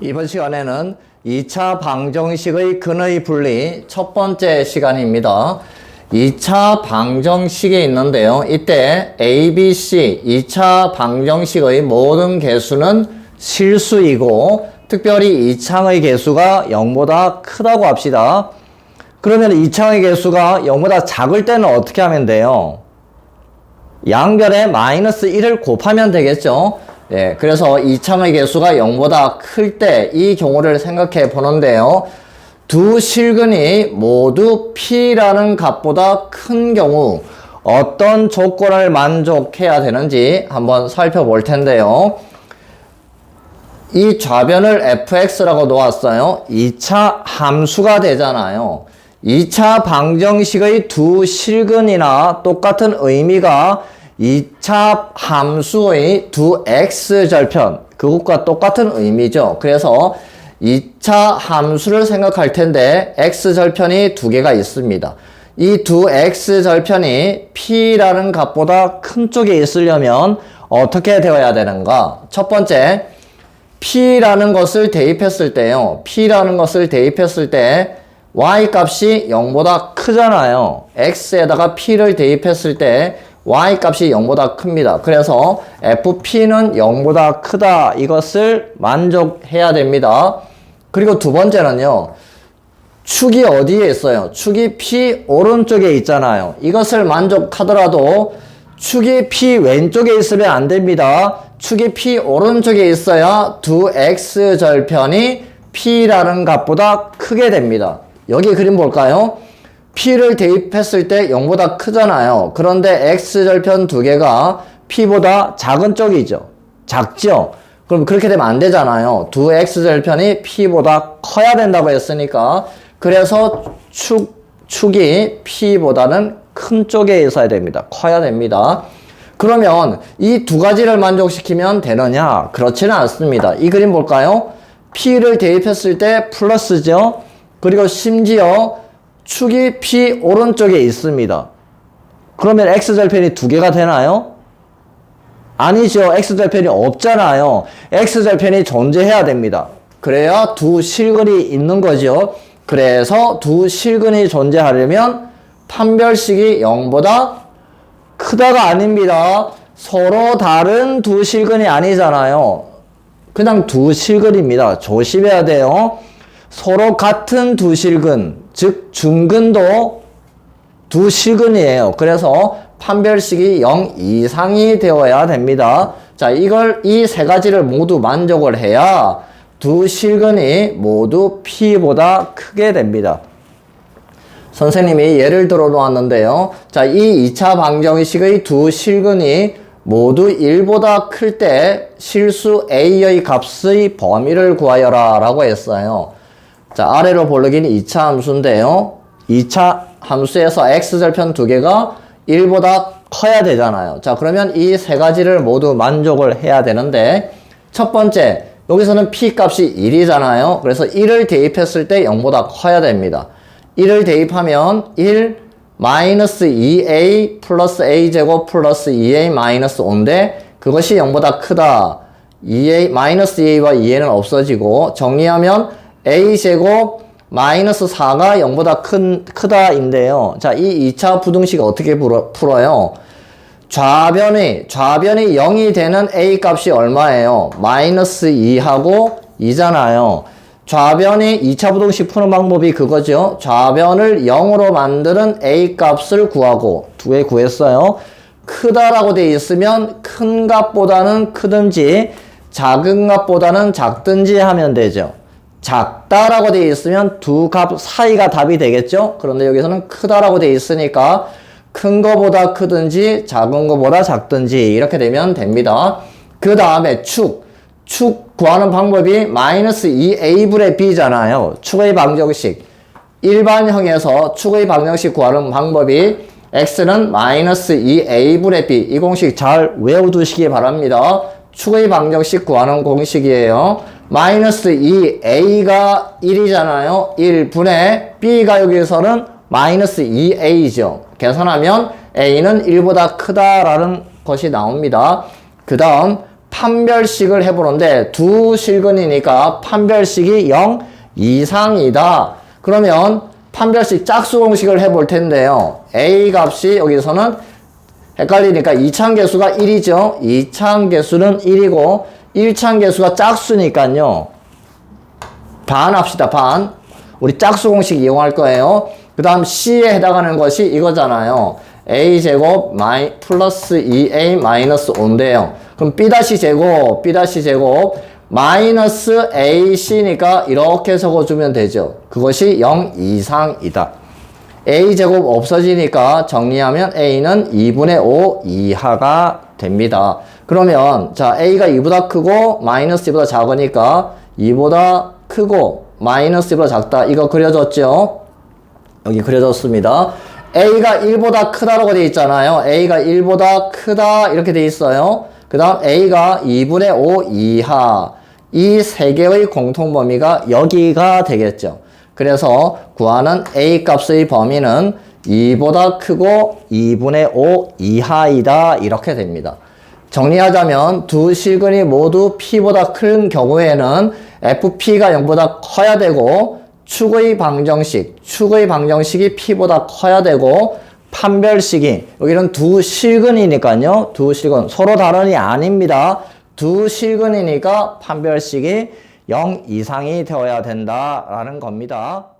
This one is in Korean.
이번 시간에는 2차 방정식의 근의 분리 첫 번째 시간입니다. 2차 방정식이 있는데요. 이때 A, B, C 2차 방정식의 모든 개수는 실수이고 특별히 2창의 개수가 0보다 크다고 합시다. 그러면 2창의 개수가 0보다 작을 때는 어떻게 하면 돼요? 양변에 마이너스 1을 곱하면 되겠죠. 예, 그래서 2창의 개수가 0보다 클 때 이 경우를 생각해 보는데요. 두 실근이 모두 P라는 값보다 큰 경우 어떤 조건을 만족해야 되는지 한번 살펴볼 텐데요. 이 좌변을 fx라고 놓았어요. 2차 함수가 되잖아요. 2차 방정식의 두 실근이나 똑같은 의미가 2차 함수의 두 x절편 그것과 똑같은 의미죠. 그래서 2차 함수를 생각할 텐데 x절편이 두 개가 있습니다. 이 두 x절편이 p라는 값보다 큰 쪽에 있으려면 어떻게 되어야 되는가? 첫 번째, p라는 것을 대입했을 때요. p라는 것을 대입했을 때 y 값이 0보다 크잖아요. x에다가 p를 대입했을 때 y 값이 0보다 큽니다. 그래서 fp는 0보다 크다. 이것을 만족해야 됩니다. 그리고 두 번째는요. 축이 어디에 있어요? 축이 P 오른쪽에 있잖아요. 이것을 만족하더라도 축이 P 왼쪽에 있으면 안 됩니다. 축이 P 오른쪽에 있어야 두 X절편이 P라는 값보다 크게 됩니다. 여기 그림 볼까요? P를 대입했을 때 0보다 크잖아요. 그런데 X절편 두 개가 P보다 작은 쪽이죠. 작죠? 그럼 그렇게 되면 안 되잖아요. 두 X절편이 P보다 커야 된다고 했으니까 그래서 축, 축이 P보다는 큰 쪽에 있어야 됩니다. 커야 됩니다. 그러면 이 두 가지를 만족시키면 되느냐? 그렇지는 않습니다. 이 그림 볼까요? P를 대입했을 때 플러스죠. 그리고 심지어 축이 P 오른쪽에 있습니다. 그러면 X절편이 두 개가 되나요? 아니죠. X절편이 없잖아요. X절편이 존재해야 됩니다. 그래야 두 실근이 있는 거죠. 그래서 두 실근이 존재하려면 판별식이 0보다 크다가 아닙니다. 서로 다른 두 실근이 아니잖아요. 그냥 두 실근입니다. 조심해야 돼요. 서로 같은 두 실근, 즉 중근도 두 실근이에요. 그래서 판별식이 0 이상이 되어야 됩니다. 자, 이걸 이 세 가지를 모두 만족을 해야 두 실근이 모두 P보다 크게 됩니다. 선생님이 예를 들어 놓았는데요. 자, 이 2차 방정식의 두 실근이 모두 1보다 클 때 실수 A의 값의 범위를 구하여라 라고 했어요. 자, 아래로 볼르기는 2차 함수인데요. 2차 함수에서 x절편 두 개가 1보다 커야 되잖아요. 자, 그러면 이 세 가지를 모두 만족을 해야 되는데 첫 번째, 여기서는 p 값이 1이잖아요. 그래서 1을 대입했을 때 0보다 커야 됩니다. 1을 대입하면 1 마이너스 2a 플러스 a 제곱 플러스 2a 마이너스 5인데 그것이 0보다 크다. 2a 마이너스 2a와 2a는 없어지고 정리하면 a 제곱 마이너스 4가 0보다 큰, 크다인데요. 자, 이 2차 부등식 어떻게 풀어, 풀어 요? 좌변이, 좌변이 0이 되는 a 값이 얼마예요? 마이너스 2하고 2잖아요. 좌변이 2차 부등식 푸는 방법이 그거죠. 좌변을 0으로 만드는 a 값을 구하고 두 개 구했어요. 크다라고 돼 있으면 큰 값보다는 크든지 작은 값보다는 작든지 하면 되죠. 작다라고 되어 있으면 두 값 사이가 답이 되겠죠? 그런데 여기서는 크다라고 되어 있으니까 큰 거보다 크든지 작은 거보다 작든지 이렇게 되면 됩니다. 그 다음에 축. 축 구하는 방법이 마이너스 2a분의 b잖아요. 축의 방정식. 일반형에서 축의 방정식 구하는 방법이 x는 마이너스 2a분의 b. 이 공식 잘 외워두시기 바랍니다. 축의 방정식 구하는 공식이에요. 마이너스 2a가 1이잖아요. 1분의 b가 여기서는 마이너스 2a죠. 계산하면 a는 1보다 크다라는 것이 나옵니다. 그 다음 판별식을 해보는데 두 실근이니까 판별식이 0 이상이다. 그러면 판별식 짝수 공식을 해볼 텐데요. A 값이 여기서는 헷갈리니까 이차항 개수가 1이죠. 이차항 개수는 1이고 1차항 개수가 짝수니까요. 반 합시다. 반. 우리 짝수 공식 이용할 거예요. 그 다음 C에 해당하는 것이 이거잖아요. A제곱 마이 플러스 2A 마이너스 5인데요. 그럼 B 다시 제곱, B 다시 제곱 마이너스 AC니까 이렇게 적어주면 되죠. 그것이 0 이상이다. A제곱 없어지니까 정리하면 A는 2분의 5 이하가 됩니다. 그러면 자 A가 2보다 크고 마이너스 2보다 작으니까 2보다 크고 마이너스 2보다 작다. 이거 그려졌죠? 여기 그려졌습니다. A가 1보다 크다라고 되어 있잖아요. A가 1보다 크다 이렇게 되어 있어요. 그 다음 A가 2분의 5 이하 이 세 개의 공통 범위가 여기가 되겠죠. 그래서 구하는 A 값의 범위는 2보다 크고 2분의 5 이하이다 이렇게 됩니다. 정리하자면 두 실근이 모두 P보다 큰 경우에는 FP가 0보다 커야 되고 축의 방정식, 축의 방정식이 P보다 커야 되고 판별식이 여기는 두 실근이니까요. 두 실근 서로 다른이 아닙니다. 두 실근이니까 판별식이 0 이상이 되어야 된다라는 겁니다.